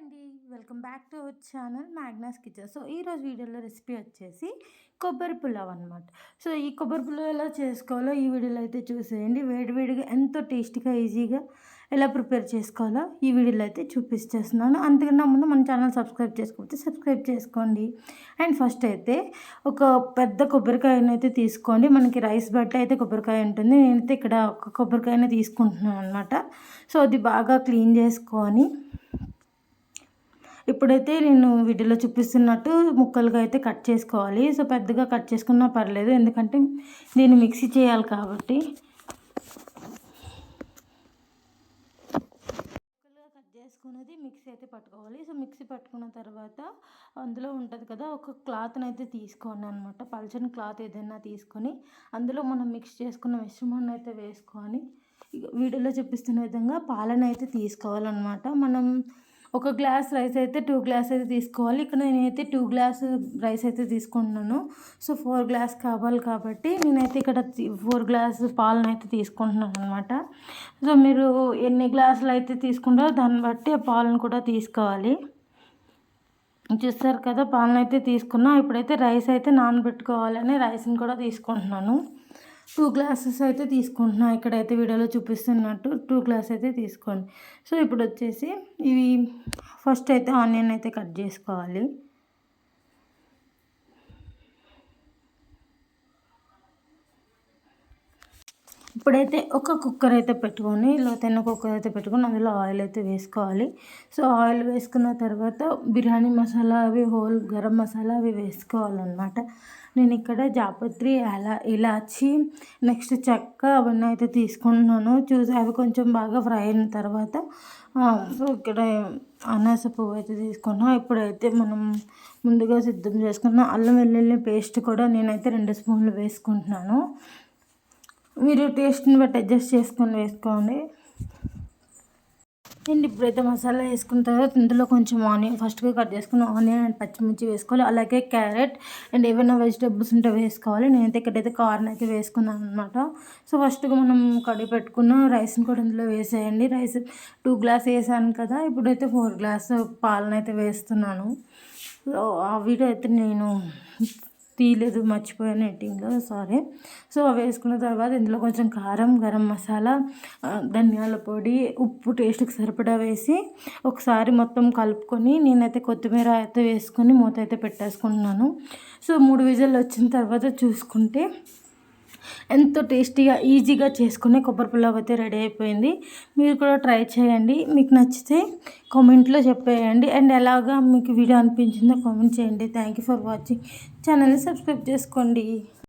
అండి. Welcome back to our channel Magna's kitchen. So ఈరోజు వీడియోలో రెసిపీ వచ్చేసి కొబ్బరి పులావ్ అనమాట సో ఈ కొబ్బరి పులావ్ ఎలా చేసుకోవాలో ఈ వీడియోలో అయితే చూసేయండి. వేడివేడిగా ఎంతో టేస్టీగా ఈజీగా ఎలా ప్రిపేర్ చేసుకోవాలో ఈ వీడియోలో అయితే చూపిస్తేస్తున్నాను అంతకన్నా ముందు మన ఛానల్ సబ్స్క్రైబ్ చేసుకోకపోతే సబ్స్క్రైబ్ చేసుకోండి. అండ్ ఫస్ట్ అయితే ఒక పెద్ద కొబ్బరికాయను అయితే తీసుకోండి. మనకి రైస్ బట్ట అయితే కొబ్బరికాయ ఉంటుంది. నేనైతే ఇక్కడ ఒక కొబ్బరికాయనే తీసుకుంటున్నాను అనమాట సో అది బాగా క్లీన్ చేసుకొని ఇప్పుడైతే నేను వీటిలో చూపిస్తున్నట్టు ముక్కలుగా అయితే కట్ చేసుకోవాలి. సో పెద్దగా కట్ చేసుకున్నా పర్లేదు. ఎందుకంటే దీన్ని మిక్సీ చేయాలి కాబట్టి. ముక్కలుగా కట్ చేసుకున్నది మిక్సీ అయితే పట్టుకోవాలి. సో మిక్సీ పట్టుకున్న తర్వాత అందులో ఉంటుంది కదా ఒక క్లాత్ని అయితే తీసుకోండి అనమాట పల్చని క్లాత్ ఏదైనా తీసుకొని అందులో మనం మిక్స్ చేసుకున్న మిశ్రమాన్ని అయితే వేసుకొని వీడియోలో చూపిస్తున్న విధంగా పాలన అయితే తీసుకోవాలన్నమాట. మనం ఒక గ్లాస్ రైస్ అయితే టూ గ్లాస్ అయితే తీసుకోవాలి. ఇక్కడ నేనైతే టూ గ్లాస్ రైస్ అయితే తీసుకుంటున్నాను. సో ఫోర్ గ్లాస్ కావాలి కాబట్టి నేనైతే ఇక్కడ ఫోర్ గ్లాస్ పాలను అయితే తీసుకుంటున్నాను అనమాట సో మీరు ఎన్ని గ్లాసులు అయితే తీసుకుంటారో దాన్ని బట్టి ఆ పాలను కూడా తీసుకోవాలి. చూస్తారు కదా పాలను అయితే తీసుకున్నా ఇప్పుడైతే రైస్ అయితే నానబెట్టుకోవాలని రైస్ని కూడా తీసుకుంటున్నాను. టూ గ్లాసెస్ అయితే తీసుకుంటున్నాను ఇక్కడైతే వీడియోలో చూపిస్తున్నట్టు టూ గ్లాస్ అయితే తీసుకోండి. సో ఇప్పుడు వచ్చేసి ఇవి ఫస్ట్ అయితే ఆనియన్ అయితే కట్ చేసుకోవాలి. ఇప్పుడైతే ఒక కుక్కర్ అయితే పెట్టుకొని లోతైన కుక్కర్ అయితే పెట్టుకొని అందులో ఆయిల్ అయితే వేసుకోవాలి. సో ఆయిల్ వేసుకున్న తర్వాత బిర్యానీ మసాలా అవి హోల్ గరం మసాలా అవి వేసుకోవాలన్నమాట. నేను ఇక్కడ జాపత్రి ఎలా ఇలాచి నెక్స్ట్ చెక్క అవన్నీ అయితే తీసుకుంటున్నాను. చూసి అవి కొంచెం బాగా ఫ్రై అయిన తర్వాత సో ఇక్కడ అనాస పువ్వు అయితే తీసుకున్నాం. ఇప్పుడైతే మనం ముందుగా సిద్ధం చేసుకున్న అల్లం వెల్లుల్లి పేస్ట్ కూడా నేనైతే రెండు స్పూన్లు వేసుకుంటున్నాను. మీరు టేస్ట్ని బట్టి అడ్జస్ట్ చేసుకొని వేసుకోండి. అండ్ ఇప్పుడైతే మసాలా వేసుకున్న తర్వాత ఇందులో కొంచెం ఆనియన్ ఫస్ట్గా కట్ చేసుకున్న ఆనియన్ అండ్ పచ్చిమిర్చి వేసుకోవాలి. అలాగే క్యారెట్ అండ్ ఏమైనా వెజిటేబుల్స్ ఉంటే వేసుకోవాలి. నేనైతే ఇక్కడైతే కార్న్ అయితే వేసుకున్నాను అనమాట సో ఫస్ట్గా మనం కడిగి పెట్టుకున్న రైస్ని కూడా ఇందులో వేసేయండి. రైస్ టూ గ్లాస్ వేసాను కదా ఇప్పుడైతే ఫోర్ గ్లాస్ పాలనైతే వేస్తున్నాను. సో ఆ వీడియో అయితే నేను తీయలేదు మర్చిపోయాను ఎడిటింగ్లో సారీ. సో అవి వేసుకున్న తర్వాత ఇందులో కొంచెం కారం గరం మసాలా ధనియాల పొడి ఉప్పు టేస్ట్కి సరిపడా వేసి ఒకసారి మొత్తం కలుపుకొని నేనైతే కొత్తిమీర అయితే వేసుకొని మూత అయితే పెట్టేసుకుంటున్నాను. సో మూడు విజల్ వచ్చిన తర్వాత చూసుకుంటే ఎంతో టేస్టీగా ఈజీగా చేసుకునే కొబ్బరి పులావ్ అయితే రెడీ అయిపోయింది. మీరు కూడా ట్రై చేయండి. మీకు నచ్చితే కామెంట్లో చెప్పేయండి. అండ్ ఎలాగా మీకు వీడియో అనిపించిందో కామెంట్ చేయండి. థ్యాంక్ యూ ఫర్ వాచింగ్ ఛానల్ని సబ్స్క్రైబ్ చేసుకోండి.